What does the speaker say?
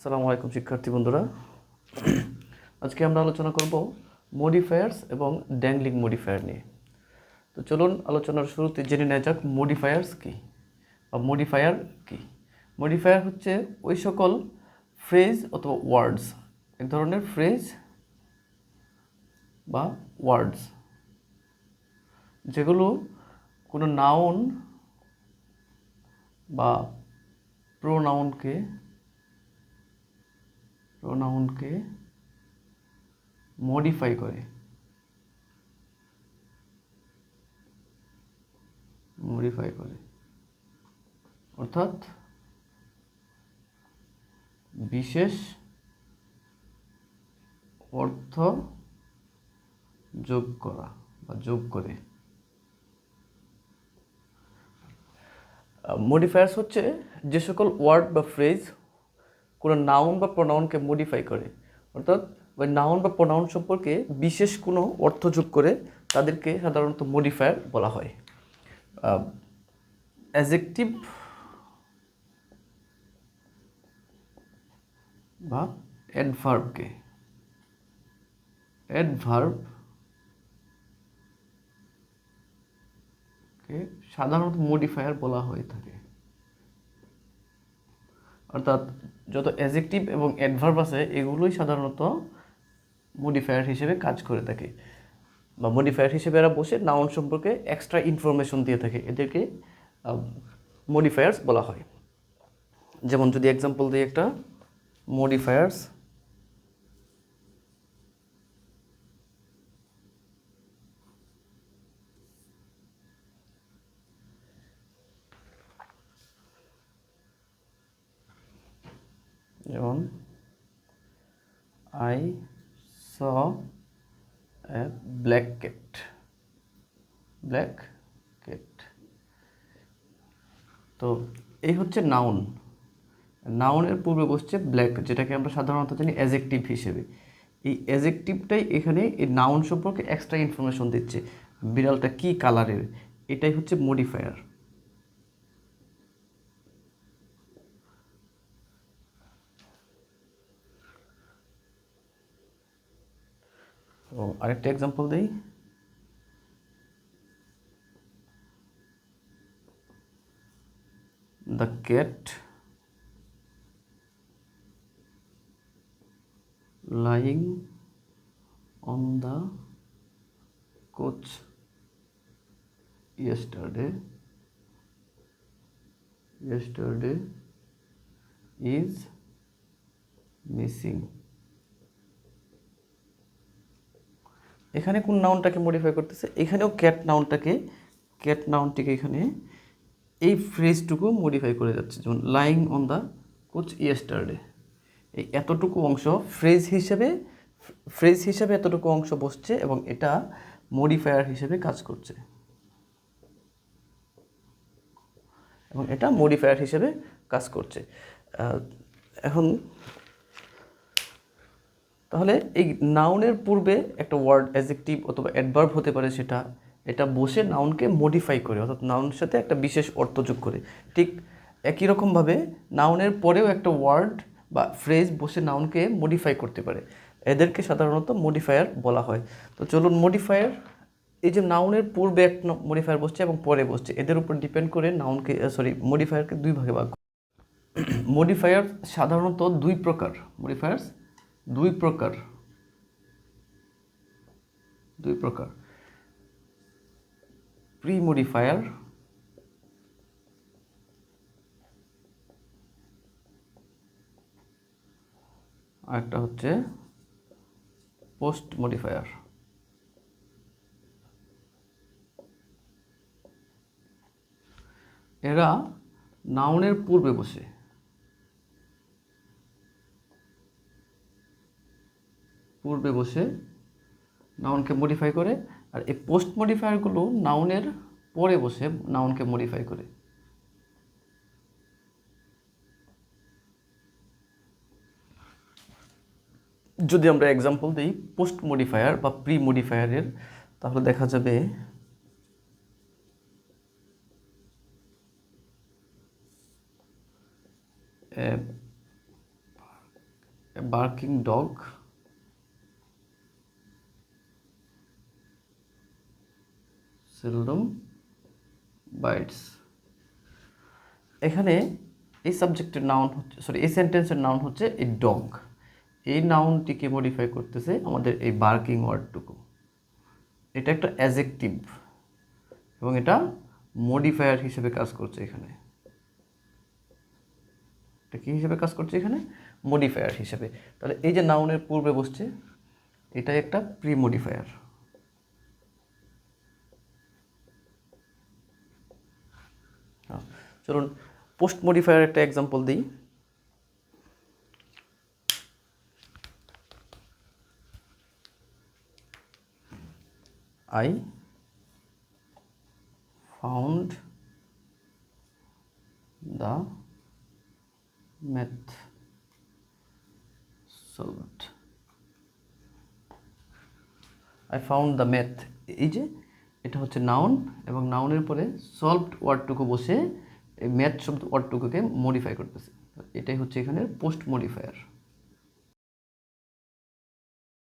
আসসালামু আলাইকুম, শিক্ষার্থী বন্ধুরা। আজকে আমরা আলোচনা করব মডিফায়ার্স এবং ড্যাংলিং মডিফায়ার নিয়ে। তো চলুন আলোচনার শুরুতে জেনে নেওয়া যাক মডিফায়ার্স কী বা মডিফায়ার কী? মডিফায়ার হচ্ছে ওই সকল ফ্রেজ অথবা ওয়ার্ডস এক ধরনের ফ্রেজ বা ওয়ার্ডস যেগুলো কোনো নাউন বা প্রোনাউনকে প্রোনাউনকে মডিফাই করে। মডিফাই করে। অর্থাৎ বিশেষ অর্থ যোগ করা বা যোগ করে। মডিফায়ার্স হচ্ছে যে সকল ওয়ার্ড বা ফ্রেজ কোনো নাউন বা প্রোনাউনকে মডিফাই করে। অর্থাৎ ওই নাউন বা প্রোনাউন সম্পর্কে বিশেষ কোনো অর্থ যোগ করে তাদেরকে সাধারণত মডিফায়ার বলা হয়। অ্যাজেক্টিভ বা অ্যাডভার্বকে অ্যাডভার্ব কে সাধারণত মডিফায়ার বলা হয়ে থাকে। অর্থাৎ যত অ্যাজেকটিভ এবং অ্যাডভার্ব আছে, এগুলোই সাধারণত মডিফায়ার হিসেবে কাজ করে থাকে। বা মডিফায়ার হিসেবে এরা বসে নাউন সম্পর্কে এক্সট্রা ইনফরমেশন দিয়ে থাকে। এদেরকে মডিফায়ার্স বলা হয়। যেমন যদি এক্সাম্পল দিই একটা মডিফায়ার্স যেমন I saw black cat black cat তো এই হচ্ছে নাউন নাউনের পূর্বে বসছে ব্ল্যাক যেটাকে আমরা সাধারণত জানি অ্যাজেক্টিভ হিসেবে। এই অ্যাজেক্টিভটাই এখানে এই নাউন সম্পর্কে এক্সট্রা ইনফরমেশন দিচ্ছে। বিড়ালটা কী কালারের এটাই হচ্ছে modifier তো আরেকটা এক্সাম্পল দিই the cat lying on the couch yesterday yesterday is missing এখানে কোন নাউনটাকে মডিফাই করতেছে? এখানেও ক্যাট নাউনটাকে ক্যাট নাউনটিকে এখানে এই ফ্রেজটুকু মডিফাই করে যাচ্ছে। যেমন lying on the couch yesterday এই এতটুকু অংশ ফ্রেজ হিসেবে ফ্রেজ হিসেবে এতটুকু অংশ বসছে এবং এটা মডিফায়ার হিসেবে কাজ করছে। এবং এটা মডিফায়ার হিসেবে কাজ করছে। এখন তাহলে এই নাউনের পূর্বে একটা ওয়ার্ড অ্যাজেক্টিভ অথবা অ্যাডভার্ব হতে পারে সেটা। এটা বসে নাউনকে মডিফাই করে, অর্থাৎ নাউনের সাথে একটা বিশেষ অর্থ যোগ করে। ঠিক একই রকমভাবে নাউনের পরেও একটা ওয়ার্ড বা ফ্রেজ বসে নাউনকে মডিফাই করতে পারে। এদেরকে সাধারণত মডিফায়ার বলা হয়। তো চলুন মডিফায়ার এই যে নাউনের পূর্বে এক মডিফায়ার বসছে এবং পরে বসছে, এদের উপর ডিপেন্ড করে নাউনকে সরি মডিফায়ারকে দুই ভাগে ভাগ মডিফায়ার সাধারণত দুই প্রকার। মডিফায়ার্স দুই প্রকার দুই প্রকার। প্রি মডিফায়ার আরেকটা হচ্ছে পোস্ট মডিফায়ার এরা নাউনের পূর্বে বসে। পূর্বে বসে নাউনকে মডিফাই করে, আর এই পোস্ট মডিফায়ারগুলো নাউনের পরে বসে নাউনকে মডিফাই করে। যদি আমরা এক্সাম্পল দিই পোস্ট মডিফায়ার বা প্রি মডিফায়ারের তাহলে দেখা যাবে বার্কিং ডগ সেলডম বাইটস। এখানে এই সাবজেক্টের নাউন হচ্ছে সরি এই সেন্টেন্সের নাউন হচ্ছে এই ডগ এই নাউনটিকে মডিফাই করতেছে আমাদের এই বার্কিং ওয়ার্ডটুকু এটা একটা অ্যাজেক্টিভ এবং এটা মডিফায়ার হিসেবে কাজ করছে এখানে। এটা কী হিসেবে কাজ করছে এখানে? মডিফায়ার হিসেবে। তাহলে এই যে নাউনের পূর্বে বসছে, এটাই একটা প্রি মডিফায়ার চলুন পোস্ট মডিফায়ার একটা এক্সাম্পল দিই I found the math solved. I found the math এই যে, এটা হচ্ছে নাউন এবং নাউনের পরে সলভড ওয়ার্ডটুকু বসে এই ম্যাথ শব্দ ওয়ার্ডটুকুকে মডিফাই করতেছে। এটাই হচ্ছে এখানে পোস্ট মডিফায়ার